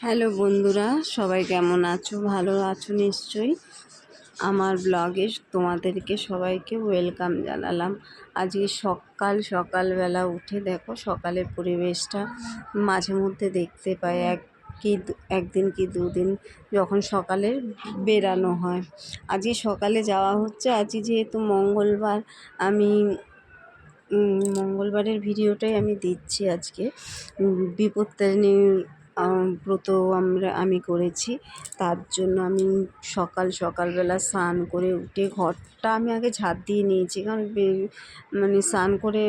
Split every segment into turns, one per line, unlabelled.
Hello বন্ধুরা সবাই কেমন আছো? ভালো আছো নিশ্চয়ই? আমার ব্লগে তোমাদেরকে সবাইকে ওয়েলকাম জানালাম। আজকে সকাল সকালবেলা উঠে দেখো সকালের পরিবেশটা মাঝে মধ্যে দেখতে পাই। এক কি একদিন কি দুদিন যখন সকালে বেরানো হয়। আজকে সকালে যাওয়া হচ্ছে আজকে যেহেতু মঙ্গলবার আমি মঙ্গলবারের ভিডিওটাই আমি দিচ্ছি আজকে। আহ, ব্রত আমরা, আমি করেছি। তার জন্য আমি সকাল, সকালবেলা স্নান করে উঠে ঘরটা আমি আগে ঝাঁট দিয়ে নিয়েছি। কারণ মানে স্নান করে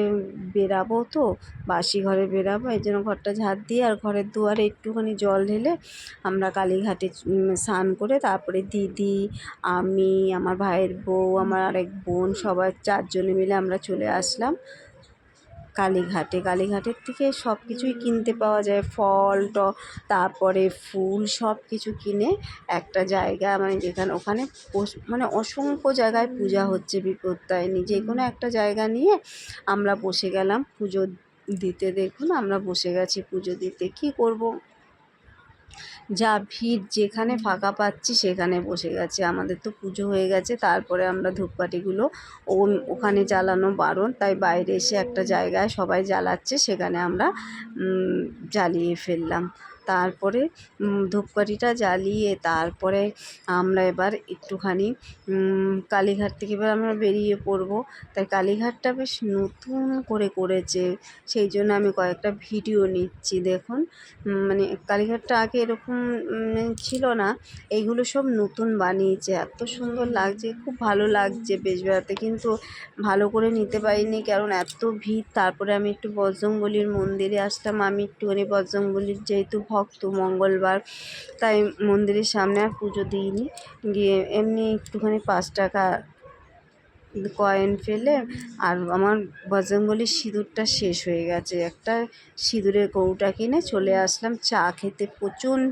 বেরাবো তো, বাসি ঘরে বেরাবো, এই জন্য ঘরটা ঝাঁট দিয়ে আর ঘরের দুয়ারে একটুখানি জল ঢেলে আমরা কালীঘাটে স্নান করে তারপরে দিদি, আমি, আমার ভাইয়ের বউ, আমার আরেক বোন, সবাই চারজনে মিলে আমরা চলে আসলাম। কালীঘাটে। কালীঘাটের থেকে সব কিছুই কিনতে পাওয়া যায়। ফল, ট, তারপরে ফুল সব কিছু কিনে একটা জায়গা মানে যেখানে ওখানে মানে অসংখ্য জায়গায় পূজা হচ্ছে বিপত্তায়নি। যে কোনো একটা জায়গা নিয়ে আমরা বসে গেলাম পুজো দিতে। দেখুন আমরা বসে গেছি পুজো দিতে। কী করব? যা ভিড় যেখানে ফাঁকা পাচ্ছি সেখানে বসে গেছে। আমাদের তো পুজো হয়ে গেছে, তারপরে আমরা ধূপকাঠিগুলো ও ওখানে জ্বালানো বারণ। তাই বাইরে এসে একটা জায়গায় সবাই জ্বালাচ্ছে, সেখানে আমরা জ্বালিয়ে ফেললাম। তারপরে ধূপকাঠিটা জ্বালিয়ে তারপরে আমরা এবার একটুখানি কালীঘাট থেকে এবার আমরা বেরিয়ে পড়ব। তাই কালীঘাটটা বেশ নতুন করে করেছে, সেই জন্য আমি কয়েকটা ভিডিও নিচ্ছি। দেখুন মানে কালীঘাটটা আগে এরকম ছিল না, এইগুলো সব নতুন বানিয়েছে। এত সুন্দর লাগছে, খুব ভালো লাগছে বেশ বেড়াতে, কিন্তু ভালো করে নিতে পারিনি, কারণ এত ভিড়। তারপরে আমি একটু বজরংবলির মন্দিরে আসলাম, আমি একটুখানি বজরংবলির যেহেতু ভক্ত মঙ্গলবার, তাই মন্দিরের সামনে আর পুজো দিইনি। গিয়ে এমনি একটুখানি পাঁচ টাকা কয়েন ফেলে, আর আমার বজরংবলির সিঁদুরটা শেষ হয়ে গেছে। একটা সিঁদুরের কৌটা কিনে চলে আসলাম। চা খেতে প্রচণ্ড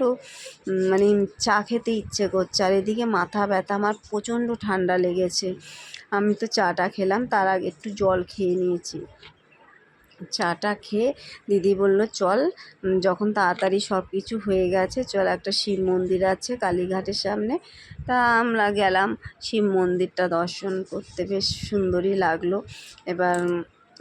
মানে চা খেতে ইচ্ছে করছে। আর এদিকে মাথা ব্যথা, আমার প্রচণ্ড ঠান্ডা লেগেছে। আমি তো চাটা খেলাম, তার আগে একটু জল খেয়ে নিয়েছি। চাটা খেয়ে দিদি বলল, চল। যখন তাড়াতাড়ি সব কিছু হয়ে গেছে, চল একটা শিব মন্দির আছে কালীঘাটের সামনে। তা আমরা গেলাম শিব মন্দিরটা দর্শন করতে, বেশ সুন্দরই লাগল। এবার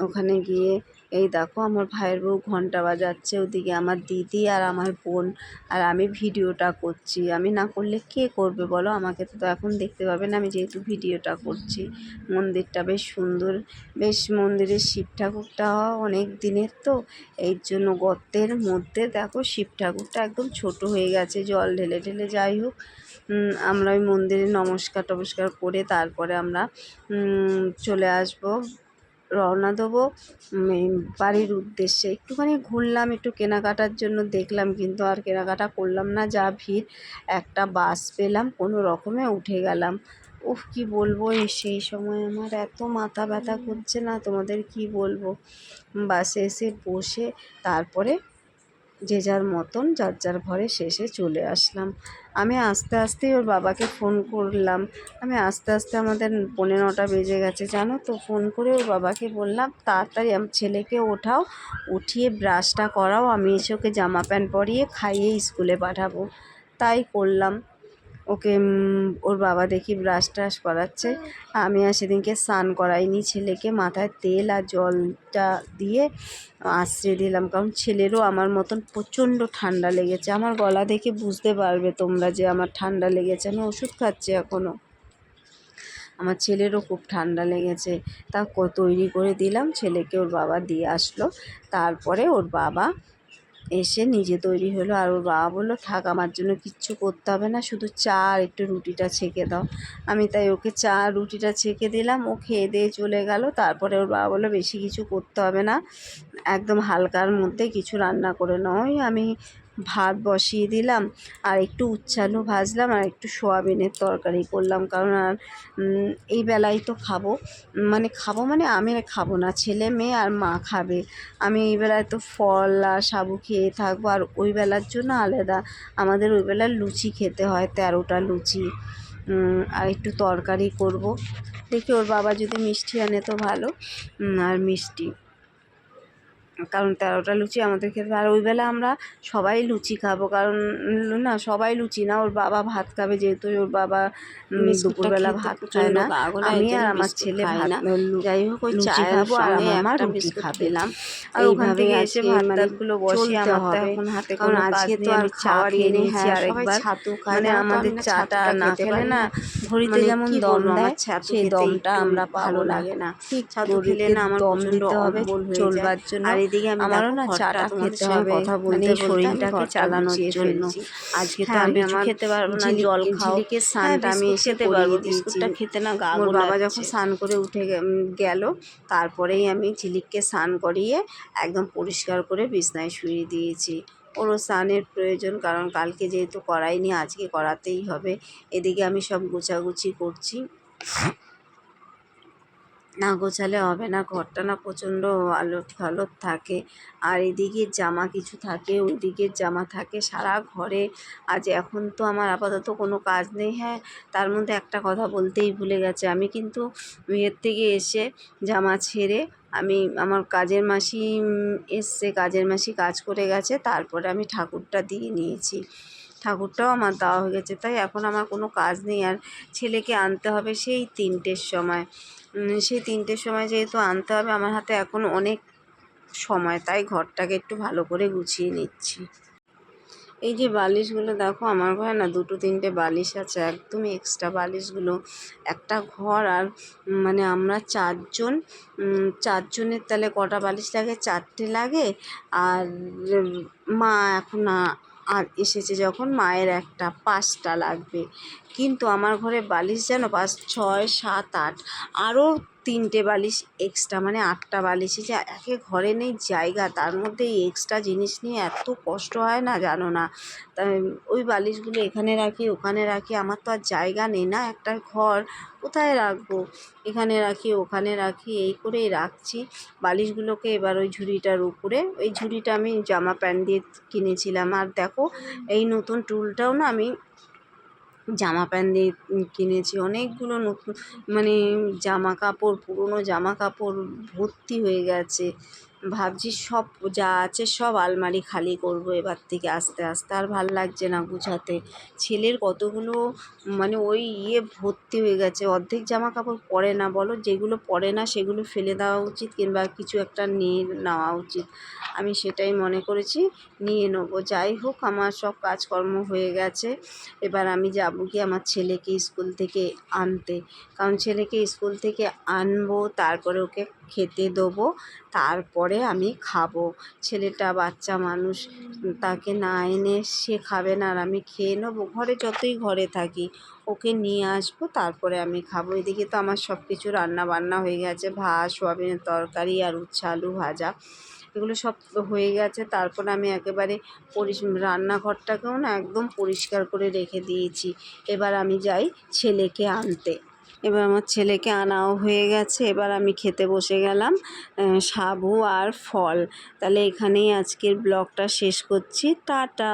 ওখানে গিয়ে এই দেখো আমার ভাইয়ের বউ ঘণ্টা বাজাচ্ছে, ওদিকে আমার দিদি আর আমার বোন, আর আমি ভিডিওটা করছি। আমি না করলে কে করবে বলো? আমাকে তো এখন দেখতে পাবে না আমি যেহেতু ভিডিওটা করছি। মন্দিরটা বেশ সুন্দর, বেশ মন্দিরের শিব ঠাকুরটা অনেক দিনের তো, এই জন্য গর্তের মধ্যে দেখো শিব ঠাকুরটা একদম ছোট হয়ে গেছে, জল ঢেলে ঢেলে যাই হোক। আমরা ওই মন্দিরে নমস্কার টমস্কার করে তারপরে আমরা চলে আসব। রওনা দেবো। বাড়ির উদ্দেশ্যে একটুখানি ঘুরলাম, একটু কেনাকাটার জন্য দেখলাম, কিন্তু আর কেনাকাটা করলাম না। যা ভিড়, একটা বাস পেলাম, কোনো রকমে উঠে গেলাম। উফ, কি বলব সেই সময় আমার এত মাথা ব্যথা করছে না, তোমাদের কি বলব? বাসে এসে বসে, তারপরে যে যার মতন, যার যার ঘরে শেষে চলে আসলাম। আমি আস্তে আস্তেই ওর বাবাকে ফোন করলাম। আমি আস্তে আস্তে আমাদের পনে নটা বেজে গেছে, জানো তো? ফোন করে ওর বাবাকে বললাম, তাড়াতাড়ি আমার ছেলেকে ওঠাও, উঠিয়ে ব্রাশটা করাও, আমি এসে ওকে জামা প্যান্ট পরিয়ে খাইয়ে স্কুলে পাঠাবো। তাই করলাম। ওকে ওর বাবা দেখি ব্রাশ ট্রাশ করাচ্ছে। আমি আর সেদিনকে স্নান করাইনি ছেলেকে, মাথায় তেল আর জলটা দিয়ে আশ্রিয়ে দিলাম। কারণ ছেলেরও আমার মতন প্রচণ্ড ঠান্ডা লেগেছে। আমার গলা দেখে বুঝতে পারবে তোমরা যে আমার ঠান্ডা লেগেছে। আমি ওষুধ খাচ্ছি এখনও আমার ছেলেরও খুব ঠান্ডা লেগেছে। তা তৈরি করে দিলাম। ছেলেকে ওর বাবা দিয়ে আসলো। তারপরে ওর বাবা এসে নিজে তৈরি হলো আর ওর বাবা বলল, থাক, আমার জন্য কিচ্ছু করতে হবে না, শুধু চা আর একটু রুটিটা ছেঁকে দাও। আমি তাই ওকে চা রুটিটা ছেঁকে দিলাম, ও খেয়ে দিয়ে চলে গেল। তারপরে ওর বাবা বলল, বেশি কিছু করতে হবে না, একদম হালকার মধ্যে কিছু রান্না করে নয় আমি ভাত বসিয়ে দিলাম, আর একটু উচ্ছালু ভাজলাম, আর একটু সোয়াবিনের তরকারি করলাম। কারণ আর এই বেলায় তো খাব। মানে খাব মানে আমি খাব না, ছেলে মেয়ে আর মা খাবে। আমি এই বেলায় তো ফল আর সাবু খেয়ে থাকব, আর ওই বেলার জন্য আলাদা। আমাদের ওই বেলার লুচি খেতে হয়, তেরোটা লুচি। আর একটু তরকারি করব। দেখি ওর বাবা যদি মিষ্টি আনে তো ভালো। আর মিষ্টি।
কারণ তেরোটা লুচি আমাদের খেতে আর ওই বেলা আমরা সবাই লুচি খাব কারণ না সবাই লুচি না ওর বাবা ভাত খাবে যেহেতু ওর বাবা দুপুরবেলা ভাত খায় না। আমি আর আমার ছেলে ভাত
যাই হোক ওই
লুচি
চায়ের
খাব আর আমার মা
একটা
রুটি
বিস্কুট
খাবে। আর ওখান থেকে এসে
আজকে
ভাত
মানে
টাতগুলো বসিয়ে আমার এখন হাতে কোনো
আজকে তো
আমি চা খেয়ে নিয়েছি
হ্যাঁ,
আরেকবার।
ছাতু খায়
মানে আমাদের চাটা না খেলে না।
ঘড়িতে
মানে
যেমন দম দেয় সেই দমটা আমরা
ভালো লাগে না। ঠিক
ছাতু খেলে না আমার
দম দিতে হবে চলবার। জন্য।
এদিকে আমি
আমারও না চাটা খেতে হবে।
কথা
মানে
বলতে
শরীরটাকে চালানোর জন্য। আজকে তো
হ্যাঁ,
আমি
আমি আমার
খেতে পারব না জল খাও।
ঝিলিকের
হ্যাঁ
স্নানটা আমি
খেতে পারব বিস্কুটটা খেতে না গা
বাবা যখন স্নান করে উঠে গেল তারপরেই আমি ঝিলিককে স্নান করিয়ে একদম পরিষ্কার করে বিছনায় শুয়ে দিয়েছি। ওরও স্নানের প্রয়োজন কারণ কালকে যেহেতু করাইনি আজকে করাতেই হবে। এদিকে আমি সব গোছাগুছি করছি। না গোছালে হবে না, ঘরটা না প্রচণ্ড আলোট ফালোট থাকে। আর এদিকে জামা কিছু থাকে, ওইদিকে জামা থাকে সারা ঘরে। আজ এখন তো আমার আপাতত কোনো কাজ নেই হ্যাঁ তার মধ্যে একটা কথা বলতেই ভুলে গেছে। আমি কিন্তু বিয়ের থেকে এসে জামা ছেড়ে আমি আমার কাজের মাসি এসছে, কাজের মাসি কাজ করে গেছে, তারপরে আমি ঠাকুরটা দিয়ে নিয়েছি। ঠাকুরটাও আমার দেওয়া হয়ে গেছে, তাই এখন আমার কোনো কাজ নেই। আর ছেলেকে আনতে হবে সেই তিনটের সময়। সেই তিনটের সময় যেহেতু আনতে হবে, আমার হাতে এখন অনেক সময়, তাই ঘরটাকে একটু ভালো করে গুছিয়ে নিচ্ছি। এই যে বালিশগুলো দেখো, আমার ঘরে না দুটো তিনটে বালিশ আছে একদম এক্সট্রা বালিশগুলো। একটা ঘর আর মানে আমরা চারজন চারজনের তাহলে কটা বালিশ লাগে? চারটে লাগে। আর মা এখন আর এসেছে যখন মায়ের একটা পাঁচটা লাগবে। কিন্তু আমার ঘরে বালিশ যেন পাঁচ, ছয়, সাত, আট, আরও তিনটে বালিশ এক্সট্রা মানে আটটা বালিশই যে, একে ঘরে নেই জায়গা, তার মধ্যে এই এক্সট্রা জিনিস নিয়ে এত কষ্ট হয় না জানো না? তাই ওই বালিশগুলো এখানে রাখি, ওখানে রাখি, আমার তো আর জায়গা নেই না একটা ঘর, কোথায় রাখব? এখানে রাখি, ওখানে রাখি, এই করেই রাখছি। বালিশগুলোকে এবার ওই ঝুড়িটার উপরে, ওই ঝুড়িটা আমি জামা প্যান্ট দিয়ে কিনেছিলাম। আর দেখো, এই নতুন টুলটাও না আমি জামা প্যান্ট দিয়ে কিনেছি। অনেকগুলো নতুন মানে জামা কাপড় পুরোনো জামা কাপড় ভর্তি হয়ে গেছে। ভাবছি সব যা আছে সব আলমারি খালি করব এবার থেকে আস্তে আস্তে। আর ভালো লাগছে না গুছাতে। ছেলের কতগুলো মানে ওই ইয়ে ভর্তি হয়ে গেছে। অর্ধেক জামা কাপড় পরে না, বলো? যেগুলো পরে না, সেগুলো ফেলে দেওয়া উচিত কিংবা কিছু একটা নিয়ে নেওয়া উচিত। আমি সেটাই মনে করেছি, নিয়ে নেব। যাই হোক, আমার সব কাজকর্ম হয়ে গেছে। এবার আমি যাব কি আমার ছেলেকে স্কুল থেকে আনতে। কারণ ছেলেকে স্কুল থেকে আনব, তারপরে ওকে খেতে দেবো। তারপরে আমি খাব। ছেলেটা বাচ্চা মানুষ, তাকে না এনে সে খাবে না আর আমি খেয়ে নেব। ঘরে যতই ঘরে থাকি, ওকে নিয়ে আসব, তারপরে আমি খাব। এদিকে তো আমার সব কিছু রান্না বান্না হয়ে গেছে, ভাত, সোয়াবিনের তরকারি আর উচ্ছে আলু ভাজা। এগুলো সব হয়ে গেছে। তারপর আমি একেবারে পরিস, রান্নাঘরটাকেও না একদম পরিষ্কার করে রেখে দিয়েছি। এবার আমি যাই ছেলেকে আনতে। এবার আমার ছেলেকে আনাও হয়ে গেছে। এবার আমি খেতে বসে গেলাম সাবু আর ফল। তাহলে এখানেই আজকের ব্লগটা শেষ করছি। টাটা!